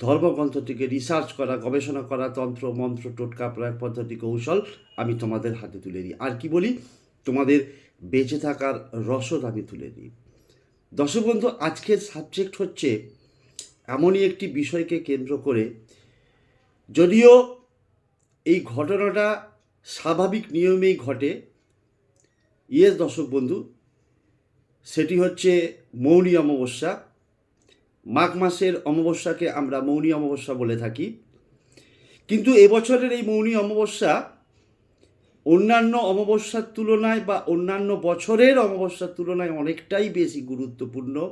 ধর্মগ্রন্থ থেকে রিসার্চ করা, গবেষণা করা, তন্ত্র, মন্ত্র টোটকা প্রয়োগ পদ্ধতি কৌশল আমি তোমাদের হাতে তুলে দিই। আর কি বলি? তোমাদের বেঁচে থাকার রসদ আমি তুলে দিই। দর্শক বন্ধু আজকের সাবজেক্ট হচ্ছে এমনই একটি বিষয়কে কেন্দ্র করে যদিও এই ঘটনাটা স্বাভাবিক নিয়মেই ঘটে, ইয়েস দর্শক বন্ধু সেটি হচ্ছে মৌনী অমাবস্যা। মাঘ মাসের অমাবস্যাকে আমরা মৌনী অমাবস্যা বলে থাকি। কিন্তু এবছরের এই মৌনী অমাবস্যা অন্যান্য অমাবস্যার তুলনায় বা অন্যান্য বছরের অমাবস্যার তুলনায় অনেকটাই বেশি গুরুত্বপূর্ণ।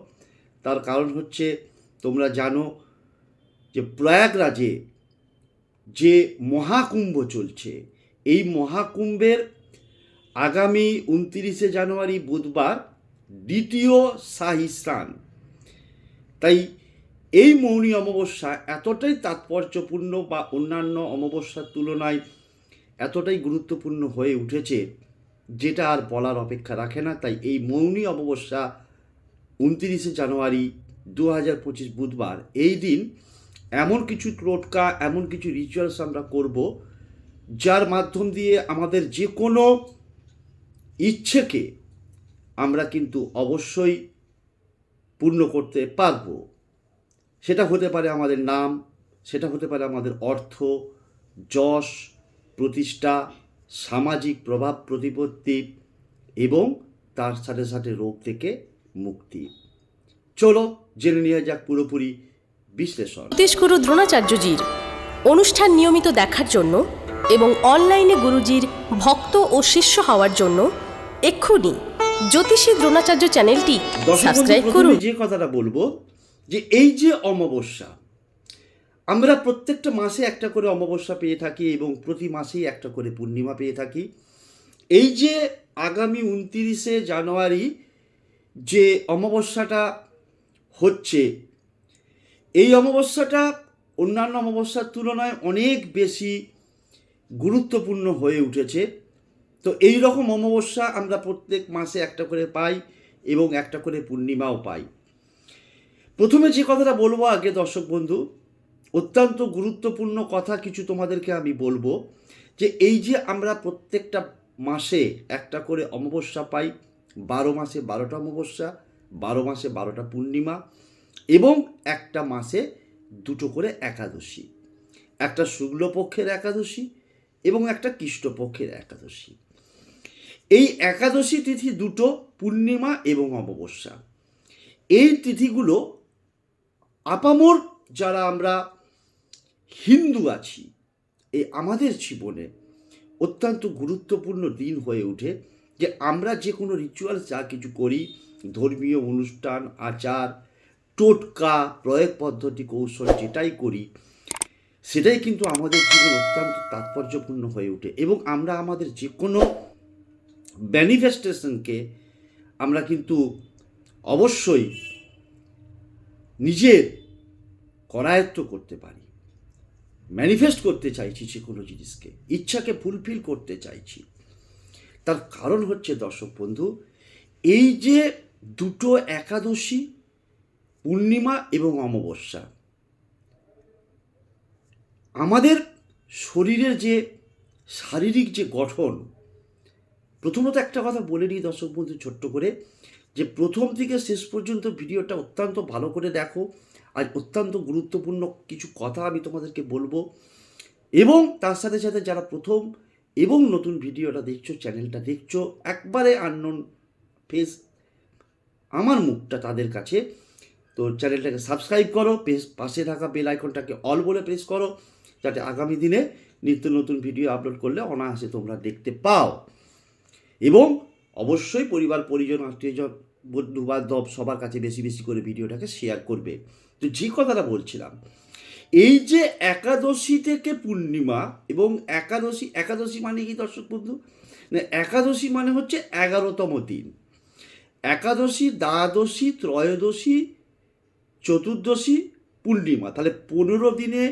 তার কারণ হচ্ছে, তোমরা জানো যে প্রয়াগরাজে যে মহাকুম্ভ চলছে, এই মহাকুম্ভের আগামী উনতিরিশে জানুয়ারি বুধবার দ্বিতীয় শাহী স্নান। তাই এই মৌনী অমাবস্যা এতটাই তাৎপর্যপূর্ণ বা অন্যান্য অমাবস্যার তুলনায় এতটাই গুরুত্বপূর্ণ হয়ে উঠেছে, যেটা আর বলার অপেক্ষা রাখে না। তাই এই মৌনী অমাবস্যা উনতিরিশে জানুয়ারি দু হাজার পঁচিশ বুধবার, এই দিন এমন কিছু টোটকা, এমন কিছু রিচুয়ালস আমরা করব, যার মাধ্যম দিয়ে আমাদের যে কোনো ইচ্ছেকে আমরা কিন্তু অবশ্যই পূর্ণ করতে পারব। সেটা হতে পারে আমাদের নাম, সেটা হতে পারে আমাদের অর্থ, যশ, প্রতিষ্ঠা, সামাজিক প্রভাব, প্রতিপত্তি এবং তার সাথে সাথে রোগ থেকে মুক্তি। চলো জেনে নেওয়া যাক পুরোপুরি বিশ্লেষণ। জ্যোতিষগুরু দ্রোণাচার্যজির অনুষ্ঠান নিয়মিত দেখার জন্য এবং অনলাইনে গুরুজির ভক্ত ও শিষ্য হওয়ার জন্য এক্ষুনি জ্যোতিষী দ্রোণাচার্য চ্যানেলটি সাবস্ক্রাইব করুন। যে কথাটা বলব যে এই যে অমাবস্যা আমরা প্রত্যেকটা মাসে একটা করে অমাবস্যা পেয়ে থাকি এবং প্রতি মাসেই একটা করে পূর্ণিমা পেয়ে থাকি। এই যে আগামী উনতিরিশে জানুয়ারি যে অমাবস্যাটা হচ্ছে এই অমাবস্যাটা অন্যান্য অমাবস্যার তুলনায় অনেক বেশি গুরুত্বপূর্ণ হয়ে উঠেছে। তো এই রকম অমাবস্যা আমরা প্রত্যেক মাসে একটা করে পাই এবং একটা করে পূর্ণিমাও পাই। প্রথমে যে কথাটা বলব, আগে দর্শক বন্ধু, অত্যন্ত গুরুত্বপূর্ণ কথা কিছু তোমাদেরকে আমি বলব যে এই যে আমরা প্রত্যেকটা মাসে একটা করে অমাবস্যা পাই, বারো মাসে বারোটা অমাবস্যা, বারো মাসে বারোটা পূর্ণিমা এবং একটা মাসে দুটো করে একাদশী। একটা শুক্লপক্ষের একাদশী এবং একটা কৃষ্ণপক্ষের একাদশী। এই একাদশী তিথি দুটো পূর্ণিমা এবং অমাবস্যা। এই তিথিগুলো আপামর যারা আমরা হিন্দু আছি এই আমাদের জীবনে অত্যন্ত গুরুত্বপূর্ণ দিন হয়ে ওঠে যে আমরা যে কোনো রিচুয়াল যা কিছু করি, ধর্মীয় অনুষ্ঠান, আচার, টোটকা, প্রয়োগ পদ্ধতি, কৌশল যেটাই করি, সেটাই কিন্তু আমাদের জীবন অত্যন্ত তাৎপর্যপূর্ণ হয়ে ওঠে এবং আমরা আমাদের যে কোনো ম্যানিফেস্টেশনকে আমরা কিন্তু অবশ্যই নিজের করায়ত্ত করতে পারি। ম্যানিফেস্ট করতে চাইছি যে কোনো জিনিসকে, ইচ্ছাকে ফুলফিল করতে চাইছি। তার কারণ হচ্ছে, দর্শক বন্ধু, এই যে দুটো একাদশী, পূর্ণিমা এবং অমাবস্যা, আমাদের শরীরের যে শারীরিক যে গঠন প্রথমত একটা কথা বলে নিই দর্শক বন্ধু, ছোট্ট করে, যে প্রথম থেকে শেষ পর্যন্ত ভিডিওটা অত্যন্ত ভালো করে দেখো আর অত্যন্ত গুরুত্বপূর্ণ কিছু কথা আমি তোমাদেরকে বলব। এবং তার সাথে সাথে যারা প্রথম এবং নতুন ভিডিওটা দেখছ, চ্যানেলটা দেখছ, একবারে আননোন ফেস আমার মুখটা তাদের কাছে, তো চ্যানেলটাকে সাবস্ক্রাইব করো পাশে থাকা বেল আইকনটাকে অল বলে প্রেস করো, যাতে আগামী দিনে নিত্য নতুন ভিডিও আপলোড করলে অনায়াসে তোমরা দেখতে পাও। এবং অবশ্যই পরিবার, পরিজন আত্মীয়জন বন্ধু বান্ধব সবার কাছে বেশি বেশি করে ভিডিওটাকে শেয়ার করবে। তো যে কথাটা বলছিলাম, এই যে একাদশী থেকে পূর্ণিমা এবং একাদশী একাদশী মানে কি দর্শক বন্ধু? না, একাদশী মানে হচ্ছে এগারোতম দিন। একাদশী, দ্বাদশী, ত্রয়োদশী, চতুর্দশী, পূর্ণিমা। তাহলে পনেরো দিনে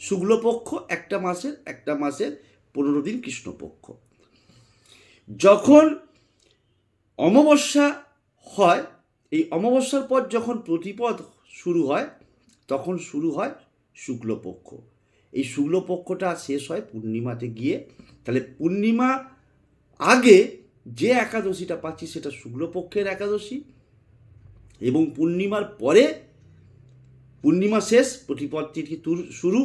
শুক্লপক্ষ, একটা মাসের একটা মাসের পনেরো দিন কৃষ্ণপক্ষ। যখন অমাবস্যা হয়, এই অমাবস্যার পর যখন প্রতিপদ শুরু হয়, তখন শুরু হয় শুক্লপক্ষ। এই শুক্লপক্ষটা শেষ হয় পূর্ণিমাতে গিয়ে। তাহলে পূর্ণিমা আগে যে একাদশীটা পাচ্ছি সেটা শুক্লপক্ষের একাদশী এবং পূর্ণিমার পরে পূর্ণিমা শেষ, প্রতিপদ তিথি শুরু।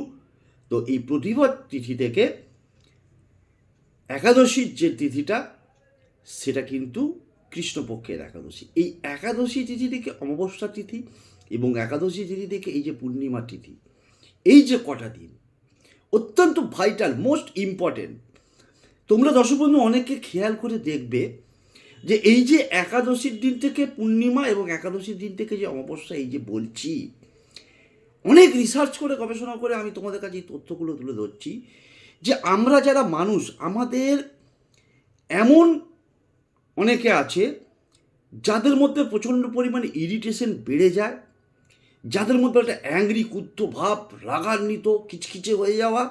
তো এই প্রতিপদ তিথি থেকে একাদশীর যে তিথিটা, সেটা কিন্তু কৃষ্ণপক্ষের একাদশী। এই একাদশী তিথি থেকে অমাবস্যা তিথি এবং একাদশী তিথি থেকে এই যে পূর্ণিমা তিথি, এই যে কটা দিন, অত্যন্ত ভাইটাল মোস্ট ইম্পর্টেন্ট তোমরা দর্শক বন্ধু, অনেকে খেয়াল করে দেখবে যে এই যে একাদশীর দিন থেকে পূর্ণিমা এবং একাদশীর দিন থেকে যে অমাবস্যা, এই যে বলছি, অনেক রিসার্চ করে, গবেষণা করে আমি তোমাদের কাছে এই তথ্যগুলো তুলে ধরছি। যে আমরা যারা মানুষ, আমাদের এমন অনেকে আছে যাদের মধ্যে প্রচণ্ড পরিমাণে ইরিটেশন বেড়ে যায়, যাদের মধ্যে একটা অ্যাংরি কুদ্ধ ভাব, রাগান্বিত কিচকিচে হয়ে যাওয়া,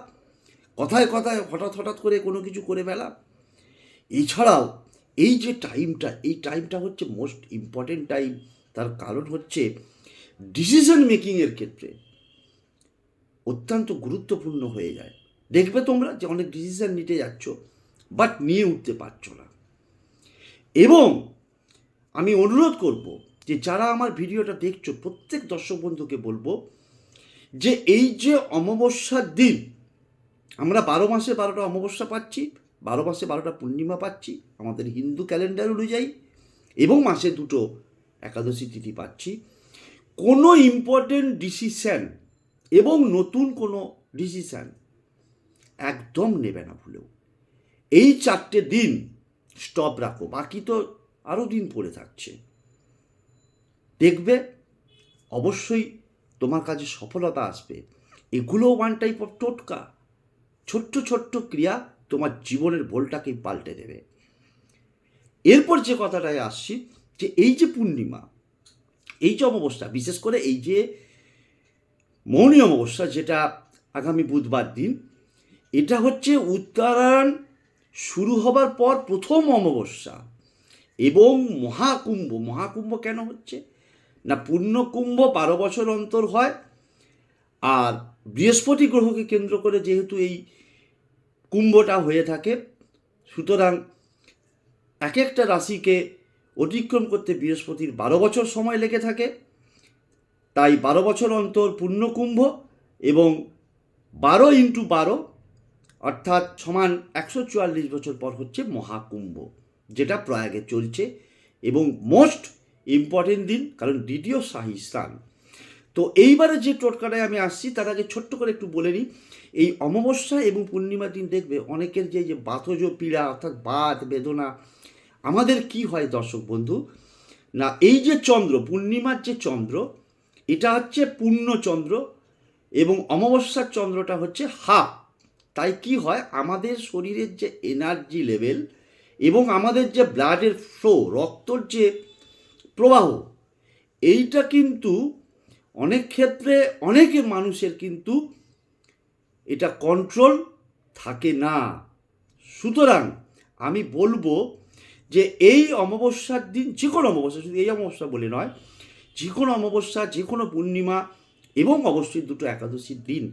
কথায় কথায় হঠাৎ হঠাৎ করে কোনো কিছু করে ফেলা এছাড়াও এই যে টাইমটা এই টাইমটা হচ্ছে মোস্ট ইম্পর্টেন্ট টাইম তার কারণ হচ্ছে ডিসিশন মেকিংয়ের ক্ষেত্রে অত্যন্ত গুরুত্বপূর্ণ হয়ে যায়। দেখবে তোমরা যে অনেক ডিসিশন নিতে যাচ্ছ বাট নিয়ে উঠতে পারছ না। এবং আমি অনুরোধ করব যে যারা আমার ভিডিওটা দেখছ, প্রত্যেক দর্শক বন্ধুকে বলব যে এই যে অমাবস্যার দিন, আমরা বারো মাসে বারোটা অমাবস্যা পাচ্ছি, বারো মাসে বারোটা পূর্ণিমা পাচ্ছি, আমাদের হিন্দু ক্যালেন্ডার অনুযায়ী, এবং মাসে দুটো একাদশী তিথি পাচ্ছি। কোনো ইম্পর্টেন্ট ডিসিশন এবং নতুন কোনো ডিসিশন একদম নেবে না ভুলেও। এই চারটে দিন স্টপ রাখো, বাকি তো আরও দিন পড়ে থাকছে। দেখবে, অবশ্যই তোমার কাছে সফলতা আসবে। এগুলো ওয়ান টাইপ অফ টোটকা। ছোট্ট ছোট্ট ক্রিয়া তোমার জীবনের ভোলটাকেই পাল্টে দেবে। এরপর যে কথাটায় আসছি, যে এই যে পূর্ণিমা, এই যে অমাবস্যা, বিশেষ করে এই যে মৌনী অমাবস্যা, যেটা আগামী বুধবার দিন এটা হচ্ছে উত্তরায়ণ শুরু হবার পর প্রথম অমাবস্যা এবং মহাকুম্ভ। মহাকুম্ভ কেন হচ্ছে? না, পূর্ণকুম্ভ বারো বছর অন্তর হয় আর বৃহস্পতি গ্রহকে কেন্দ্র করে যেহেতু এই কুম্ভটা হয়ে থাকে, সুতরাং এক একটা রাশিকে অতিক্রম করতে বৃহস্পতির বারো বছর সময় লেগে থাকে। তাই বারো বছর অন্তর পূর্ণকুম্ভ এবং বারো ইন্টু বারো অর্থাৎ সমান একশো চুয়াল্লিশ বছর পর হচ্ছে মহাকুম্ভ, যেটা প্রয়াগে চলছে এবং মোস্ট ইম্পর্টেন্ট দিন, কারণ দ্বিতীয় শাহী স্থান। তো এইবারে যে টোটকাটায় আমি আসছি, তার আগে ছোট্ট করে একটু বলে নিই, এই অমাবস্যা এবং পূর্ণিমার দিন দেখবে অনেকের যে যে বাতজ পীড়া, অর্থাৎ বাত, বেদনা, আমাদের কি হয় দর্শক বন্ধু? না, এই যে চন্দ্র, পূর্ণিমার যে চন্দ্র, এটা হচ্ছে পূর্ণচন্দ্র এবং অমাবস্যার চন্দ্রটা হচ্ছে হাফ। তাই কি হয়? আমাদের শরীরের যে এনার্জি লেভেল এবং আমাদের যে ব্লাডের ফ্লো রক্তর যে প্রবাহ, এইটা কিন্তু অনেক ক্ষেত্রে অনেকে মানুষের কিন্তু এটা কন্ট্রোল থাকে না। সুতরাং আমি বলব যে এই অমাবস্যার দিন, যে কোনো অমাবস্যা, শুধু এই অমাবস্যা বলে নয়, যে কোনো অমাবস্যা, যে কোনো পূর্ণিমা এবং অবশ্যই দুটো একাদশীর দিন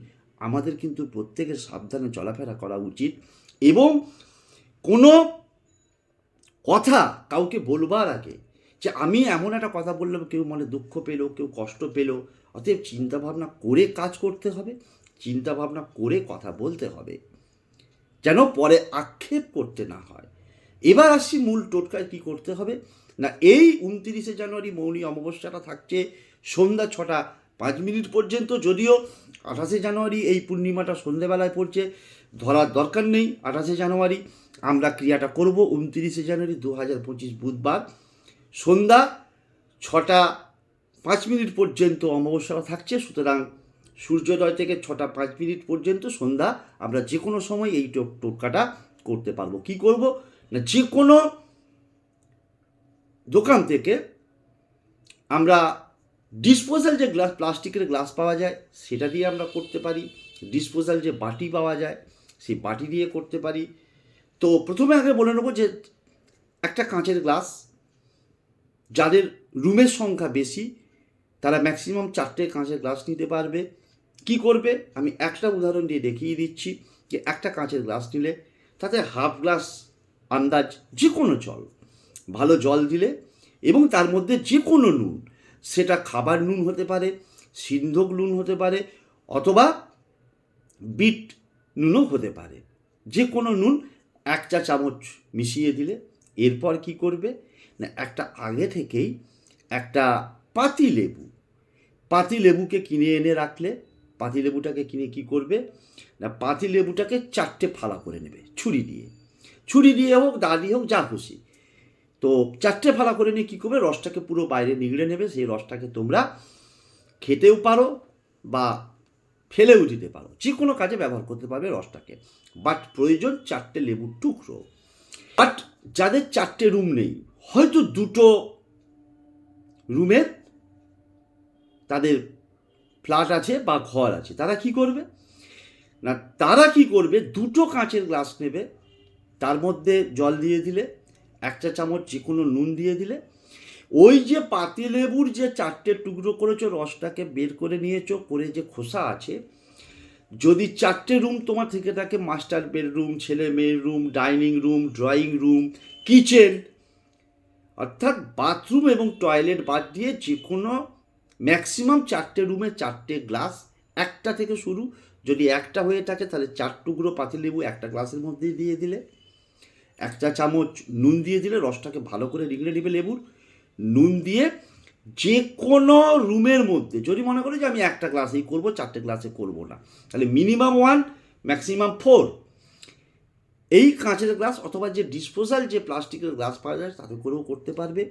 আমাদের কিন্তু প্রত্যেকের সাবধানে চলাফেরা করা উচিত এবং কোনো কথা কাউকে বলবার আগে যে আমি এমন একটা কথা বললাম, কেউ মনে দুঃখ পেল, কেউ কষ্ট পেল, অতএব চিন্তাভাবনা করে কাজ করতে হবে, চিন্তাভাবনা করে কথা বলতে হবে, যেন পরে আক্ষেপ করতে না হয়। এবার আসছি মূল টোটকায় কী করতে হবে। না, এই উনতিরিশে জানুয়ারি মৌনী অমাবস্যাটা থাকছে, সন্ধ্যা ছটা পাঁচ মিনিট পর্যন্ত যদিও আঠাশে জানুয়ারি এই পূর্ণিমাটা সন্ধেবেলায় পড়ছে, ধরার দরকার নেই আঠাশে জানুয়ারি। আমরা ক্রিয়াটা করব উনতিরিশে জানুয়ারি দু হাজার পঁচিশ বুধবার। সন্ধ্যা ছটা পাঁচ মিনিট পর্যন্ত অমাবস্যাটা থাকছে, সুতরাং সূর্যোদয় থেকে ছটা পাঁচ মিনিট পর্যন্ত সন্ধ্যা আমরা যে কোনো সময় এই টোটকাটা করতে পারব। কি করব? না, যে কোনো দোকান থেকে আমরা ডিসপোজাল যে গ্লাস প্লাস্টিকের গ্লাস পাওয়া যায়, সেটা দিয়ে আমরা করতে পারি। ডিসপোজাল যে বাটি পাওয়া যায়, সেই বাটি দিয়ে করতে পারি। তো প্রথমে আগে বলে নেব যে, একটা কাঁচের গ্লাস যাদের রুমের সংখ্যা বেশি, তারা ম্যাক্সিমাম চারটে কাঁচের গ্লাস নিতে পারবে। কি করবে? আমি একটা উদাহরণ দিয়ে দেখিয়ে দিচ্ছি যে, একটা কাঁচের গ্লাস নিলে, তাতে হাফ গ্লাস আন্দাজ যে কোনো জল, ভালো জল দিলে এবং তার মধ্যে যে কোনো নুন সেটা খাবার নুন হতে পারে, সিন্ধক নুন হতে পারে, অথবা বিট নুনও হতে পারে। যে কোনো নুন এক চা চামচ মিশিয়ে দিলে, এরপর কি করবে? না, একটা আগে থেকেই একটা পাতি লেবু। পাতি লেবুকে কিনে এনে রাখলে, পাতি লেবুটাকে কিনে কি করবে? না, পাতি লেবুটাকে চারটে ফালা করে নেবে, ছুরি দিয়ে। ছুরি দিয়ে হোক দা দিয়ে হোক, যা খুশি। তো চারটে ফালা করে নিয়ে কী করবে? রসটাকে পুরো বাইরে নিগড়ে নেবে, সেই রসটাকে তোমরা খেতেও পারো বা ফেলেও দিতে পারো। যে কোনো কাজে ব্যবহার করতে পারবে রসটাকে। বাট প্রয়োজন চারটে লেবুর টুকরো। বাট যাদের চারটে রুম নেই, হয়তো দুটো রুমের তাদের ফ্ল্যাট আছে বা ঘর আছে। তারা কি করবে? না, তারা কি করবে? দুটো কাঁচের গ্লাস নেবে, তার মধ্যে জল দিয়ে দিলে এক চা চামচ যে কোনো নুন দিয়ে দিলে। ওই যে পাতিলেবুর যে চারটে টুকরো করেছ, রসটাকে বের করে নিয়েছো, করে যে খোসা আছে, যদি চারটে রুম তোমার থেকে থাকে, মাস্টার বেডরুম, ছেলে মেয়ের room, dining room, drawing room, kitchen, অর্থাৎ বাথরুম এবং টয়লেট বাদ দিয়ে যে কোনো ম্যাক্সিমাম চারটে রুমে চারটে গ্লাস, একটা থেকে শুরু। যদি একটা হয়ে থাকে, তাহলে চার টুকরো পাতিলেবু একটা গ্লাসের মধ্যে দিয়ে দিলে। একটা চামচ নুন দিয়ে দিলে রসটাকে ভালো করে রিগড়ে নেবে লেবুর। নুন দিয়ে যে কোনো রুমের মধ্যে, যদি মনে করো যে আমি একটা গ্লাসেই করব, চারটে গ্লাসে করব না, তাহলে মিনিমাম ওয়ান, ম্যাক্সিমাম ফোর। এই কাঁচের গ্লাস অথবা যে ডিসপোজাল যে প্লাস্টিকের গ্লাস পাওয়া যায়, তাতে করেও করতে পারবে।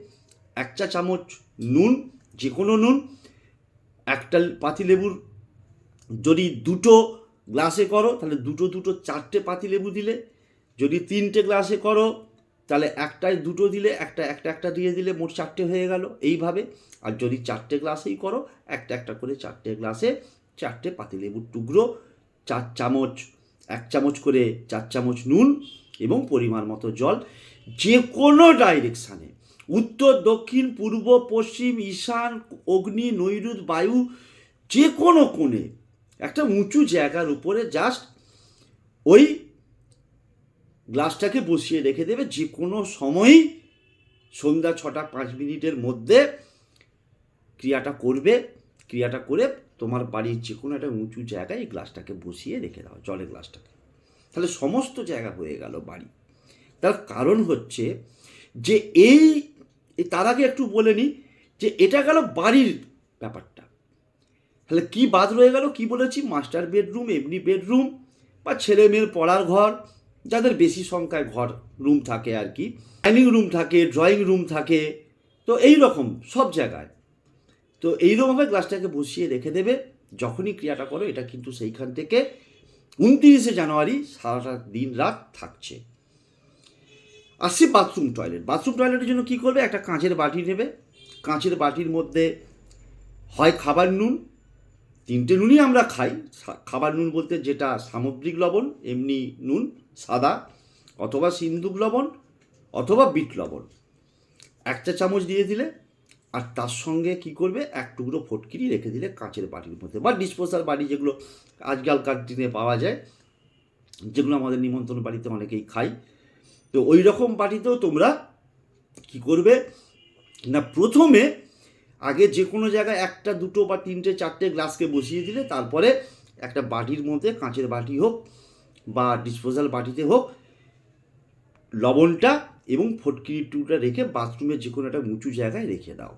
এক চা চামচ নুন যে কোনো নুন, একটা পাতি লেবুর। যদি দুটো গ্লাসে করো, তাহলে দুটো দুটো চারটে পাতি লেবু দিলে যদি তিনটে গ্লাসে করো, তাহলে একটায় দুটো দিলে, একটা একটা একটা দিয়ে দিলে মোট চারটে হয়ে গেল এইভাবে। আর যদি চারটে গ্লাসেই করো, একটা একটা করে চারটে গ্লাসে চারটে পাতিলেবুর টুকরো, চার চামচ, এক চামচ করে চার চামচ নুন এবং পরিমাণ মতো জল যে কোনো ডাইরেকশানে উত্তর, দক্ষিণ, পূর্ব, পশ্চিম, ঈশান, অগ্নি নৈরুদ বায়ু যে কোনো কোণে, একটা উঁচু জায়গার উপরে জাস্ট ওই গ্লাসটাকে বসিয়ে রেখে দেবে যে কোনো সময়ই সন্ধ্যা ছটা পাঁচ মিনিটের মধ্যে ক্রিয়াটা করবে, ক্রিয়াটা করে তোমার বাড়ির যে কোনো একটা উঁচু জায়গায় এই গ্লাসটাকে বসিয়ে রেখে দাও, জলের গ্লাসটাকে। তাহলে সমস্ত জায়গা হয়ে গেল বাড়ি। তার কারণ হচ্ছে যে এই তার আগে একটু বলে নিই যে এটা গেল বাড়ির ব্যাপারটা। তাহলে কি বাদ রয়ে গেল? কি বলেছি? মাস্টার বেডরুম, এমনি বেডরুম বা ছেলে মেয়ের পড়ার ঘর যাদের বেশি সংখ্যায় ঘর রুম থাকে আর কি ডাইনিং রুম থাকে ড্রয়িং রুম থাকে, তো এই রকম সব জায়গায়। তো এইরকমভাবে গ্লাসটাকে বসিয়ে রেখে দেবে। যখনই ক্রিয়াটা করো, এটা কিন্তু সেইখান থেকে উনত্রিশে জানুয়ারি সারাটা দিন রাত থাকছে। আসছি বাথরুম টয়লেট বাথরুম টয়লেটের জন্য কী করবে? একটা কাঁচের বাটি নেবে। কাঁচের বাটির মধ্যে হয় খাবার নুন। তিনটে নুনই আমরা খাই। খাবার নুন বলতে যেটা সামুদ্রিক লবণ, এমনি নুন। সাদা, অথবা সিন্দুক লবণ, অথবা বিট লবণ। একটা চামচ দিয়ে দিলে, আর তার সঙ্গে কি করবে? এক টুকরো ফটকিরি রেখে দিলে কাঁচের বাটির মধ্যে, বা ডিসপোজাল বাটি যেগুলো আজকালকার দিনে পাওয়া যায়, যেগুলো আমাদের নিমন্ত্রণ বাড়িতে অনেকেই খাই তো ওই রকম বাটিতেও তোমরা কি করবে? না, প্রথমে আগে যে কোনো জায়গায় একটা, দুটো বা তিনটে, চারটে গ্লাসকে বসিয়ে দিলে, তারপরে একটা বাটির মধ্যে কাঁচের বাটি হোক বা ডিসপোজাল বাটিতে হোক, লবণটা এবং ফটকিরি টুকরা রেখে বাথরুমের যে কোনো একটা উঁচু জায়গায় রেখে দাও।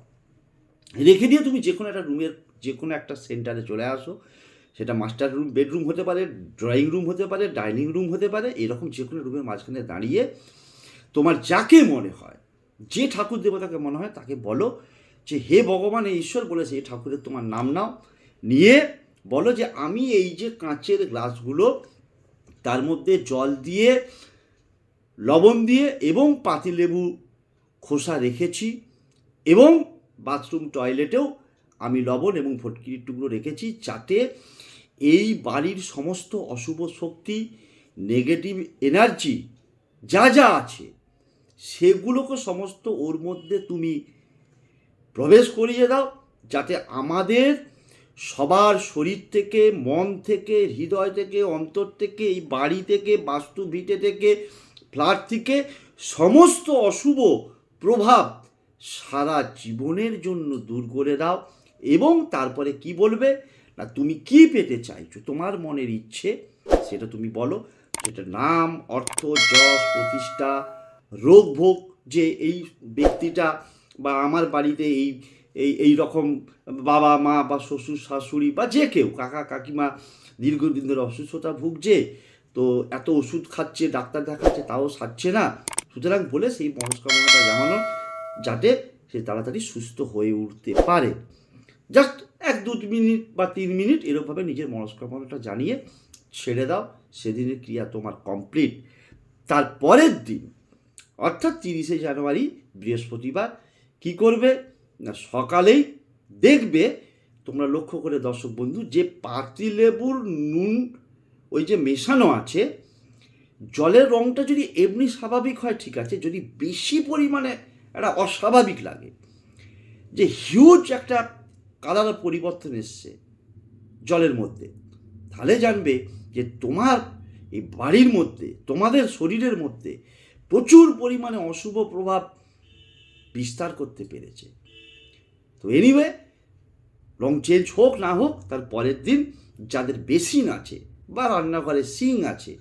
রেখে দিয়ে তুমি যে কোনো একটা রুমের যে কোনো একটা সেন্টারে চলে আসো। সেটা মাস্টার রুম বেডরুম হতে পারে ড্রয়িং রুম হতে পারে ডাইনিং রুম হতে পারে, এরকম যে কোনো রুমের মাঝখানে দাঁড়িয়ে তোমার যাকে মনে হয়, যে ঠাকুর দেবতাকে মনে হয় তাকে বলো যে, হে ভগবান ঈশ্বর বলেছে, এই ঠাকুরের তোমার নাম নাও। নিয়ে বলো যে, আমি এই যে কাঁচের গ্লাসগুলো তার মধ্যে জল দিয়ে, লবণ দিয়ে এবং পাতিলেবু খোসা রেখেছি এবং বাথরুম টয়লেটেও আমি লবণ এবং ফটকিরির টুকরো রেখেছি যাতে এই বাড়ির সমস্ত অশুভ শক্তি নেগেটিভ এনার্জি যা যা আছে, সেগুলোকে সমস্ত ওর মধ্যে তুমি প্রবেশ করিয়ে দাও যাতে আমাদের সবার শরীর থেকে, মন থেকে, হৃদয় থেকে, অন্তর থেকে, এই বাড়ি থেকে বাস্তু ভিটে থেকে, ফ্ল্যাট থেকে সমস্ত অশুভ প্রভাব সারা জীবনের জন্য দূর করে দাও এবং তারপরে কি বলবে? না, তুমি কি পেতে চাইছো? তোমার মনের ইচ্ছে, সেটা তুমি বলো। সেটা নাম, অর্থ, যশ, প্রতিষ্ঠা, রোগ ভোগ, যে এই ব্যক্তিটা বা আমার বাড়িতে এই এই এই রকম বাবা, মা বা শ্বশুর, শাশুড়ি বা যে কেউ, কাকা, কাকিমা দীর্ঘদিন ধরে অসুস্থতা ভুগছে, তো এত ওষুধ খাচ্ছে, ডাক্তার দেখাচ্ছে, তাও সারছে না। সুতরাং বলে সেই মনস্কামনাটা জানানো, যাতে সে তাড়াতাড়ি সুস্থ হয়ে উঠতে পারে। জাস্ট এক, দু মিনিট বা তিন মিনিট এরকমভাবে নিজের মনস্কামনাটা জানিয়ে ছেড়ে দাও, সেদিনের ক্রিয়া তোমার কমপ্লিট। তার পরের দিন, অর্থাৎ তিরিশে জানুয়ারি, বৃহস্পতিবার, কি করবে? সকালেই দেখবে, তোমরা লক্ষ্য করে দর্শক বন্ধু, যে পাতিলেবুর নুন, ওই যে মেশানো আছে, জলের রঙটা যদি এমনি স্বাভাবিক হয়, ঠিক আছে, যদি বেশি পরিমাণে একটা অস্বাভাবিক লাগে, যে হিউজ একটা কালার পরিবর্তন এসছে জলের মধ্যে, তাহলে জানবে যে তোমার এই বাড়ির মধ্যে, তোমাদের শরীরের মধ্যে প্রচুর পরিমাণে অশুভ প্রভাব বিস্তার করতে পেরেছে। তো এনিওয়ে রং চেঞ্জ হোক না হোক, তার পরের দিন যাদের বেসিন আছে বা রান্নাঘরে সিং আছে,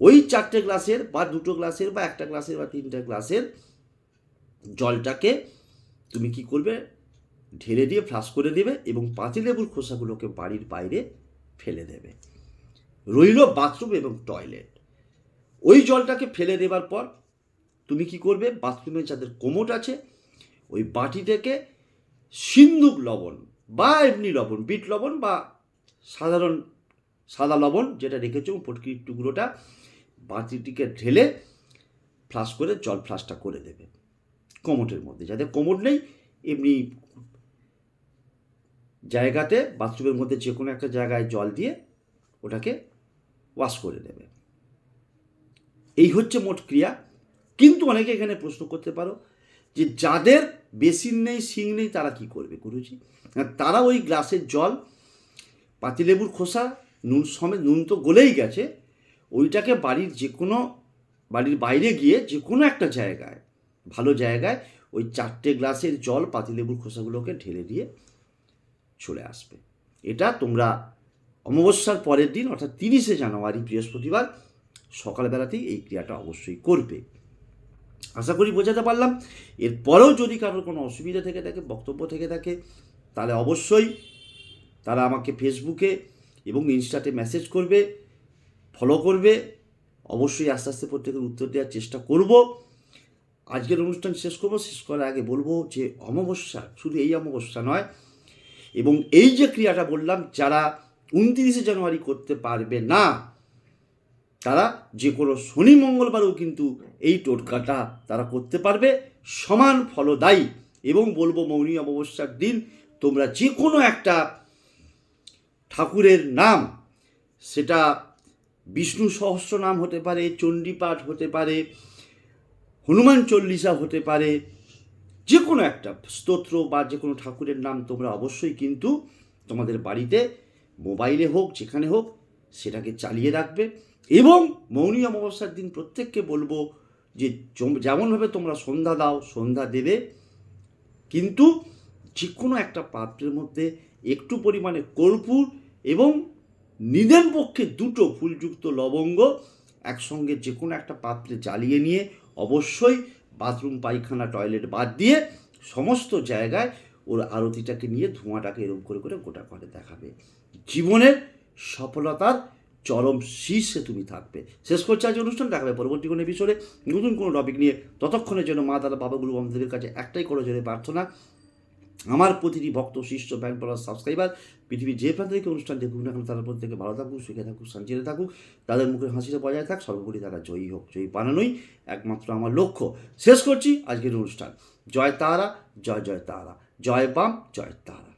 ওই চারটে গ্লাসের বা দুটো গ্লাসের বা একটা গ্লাসের বা তিনটা গ্লাসের জলটাকে তুমি কি করবে? ঢেলে দিয়ে ফ্লাশ করে দেবে এবং পাতিলেবুর খোসাগুলোকে বাড়ির বাইরে ফেলে দেবে। রইল বাথরুম এবং টয়লেট ওই জলটাকে ফেলে দেবার পর তুমি কি করবে? বাথরুমে যাদের কোমোট আছে, ওই বাটি থেকে সিন্দুক লবণ বা এমনি লবণ, বিট লবণ বা সাধারণ সাদা লবণ যেটা রেখেছো পটকির টুকরোটা বাটিটিকে ঢেলে ফ্লাশ করে জল ফ্লাশটা করে দেবে কোমটের মধ্যে। যাদের কোমোট নেই, এমনি জায়গাতে, বাথরুমের মধ্যে যে কোনো একটা জায়গায় জল দিয়ে ওটাকে ওয়াশ করে দেবে। এই হচ্ছে মোট ক্রিয়া। কিন্তু অনেকে এখানে প্রশ্ন করতে পারো যে যাদের বেসিন নেই সিং নেই, তারা কি করবে গুরুজি? তারা ওই গ্লাসের জল, পাতিলেবুর খোসা, নুন সমেত, নুন তো গলেই গেছে, ওইটাকে বাড়ির যে কোনো, বাড়ির বাইরে গিয়ে যে কোনো একটা জায়গায়, ভালো জায়গায় ওই চারটে গ্লাসের জল, পাতিলেবুর খোসাগুলোকে ঢেলে দিয়ে চলে আসবে। এটা তোমরা অমাবস্যার পরের দিন, অর্থাৎ তিরিশে জানুয়ারি, বৃহস্পতিবার, সকালবেলাতেই এই ক্রিয়াটা অবশ্যই করবে। আশা করি বোঝাতে পারলাম। এরপরেও যদি কারোর কোনো অসুবিধা থেকে থাকে, বক্তব্য থেকে থাকে, তাহলে অবশ্যই তারা আমাকে ফেসবুকে এবং ইনস্টাতে মেসেজ করবে, ফলো করবে। অবশ্যই আস্তে আস্তে প্রত্যেকের উত্তর দেওয়ার চেষ্টা করব। আজকের অনুষ্ঠান শেষ করব। শেষ করার আগে বলব যে অমাবস্যা শুধু এই অমাবস্যা নয়, এবং এই যে ক্রিয়াটা বললাম, যারা উনত্রিশে জানুয়ারি করতে পারবে না, তারা যে কোনো শনি, মঙ্গলবারও কিন্তু এই টোটকাটা তারা করতে পারবে। সমান ফলদায়ী। এবং বলব মৌনী অমাবস্যার দিন তোমরা যে কোনো একটা ঠাকুরের নাম, সেটা বিষ্ণু সহস্র নাম হতে পারে, চণ্ডীপাঠ হতে পারে, হনুমান চল্লিশা হতে পারে যে কোনো একটা স্তোত্র বা যে কোনো ঠাকুরের নাম তোমরা অবশ্যই কিন্তু তোমাদের বাড়িতে, মোবাইলে হোক, যেখানে হোক, সেটাকে চালিয়ে রাখবে। এবং মৌনী অমাবস্যার দিন প্রত্যেককে বলব যে যেমনভাবে তোমরা সন্ধ্যা দাও, সন্ধ্যা দেবে, কিন্তু যে কোনো একটা পাত্রের মধ্যে একটু পরিমাণে কর্পূর এবং নিদেন পক্ষে দুটো ফুলযুক্ত লবঙ্গ একসঙ্গে যে কোনো একটা পাত্রে জ্বালিয়ে নিয়ে অবশ্যই বাথরুম, পায়খানা, টয়লেট বাদ দিয়ে সমস্ত জায়গায় ওর আরতিটাকে নিয়ে ধোঁয়াটাকে এরকম করে করে গোটা করে দেখাবে। জীবনের সফলতার চরম শীর্ষে তুমি থাকবে। শেষ করছে আজ অনুষ্ঠান দেখাবে পরবর্তী কোনো এপিসোডে নতুন কোনো টপিক নিয়ে ততক্ষণের জন্য মা, দাদা, বাবা, গুরু বামদেবের কাছে একটাই করে জন্য প্রার্থনা। আমার প্রতিটি ভক্ত, শিষ্য ব্যান্ড পড়ার সাবস্ক্রাইবার পৃথিবীর যে প্রান্ত থেকে অনুষ্ঠান দেখুক না কেন তারা প্রত্যেকে ভালো থাকুক, সুখে থাকুক, শান্তিতে থাকুক। তাদের মুখে হাসিতে বজায় থাক, সর্বোপরি তারা জয়ী হোক, জয়ী বানানোই একমাত্র আমার লক্ষ্য। শেষ করছি আজকের অনুষ্ঠান। জয় তারা, জয় জয় তারা। জয় বাম, জয় তারা।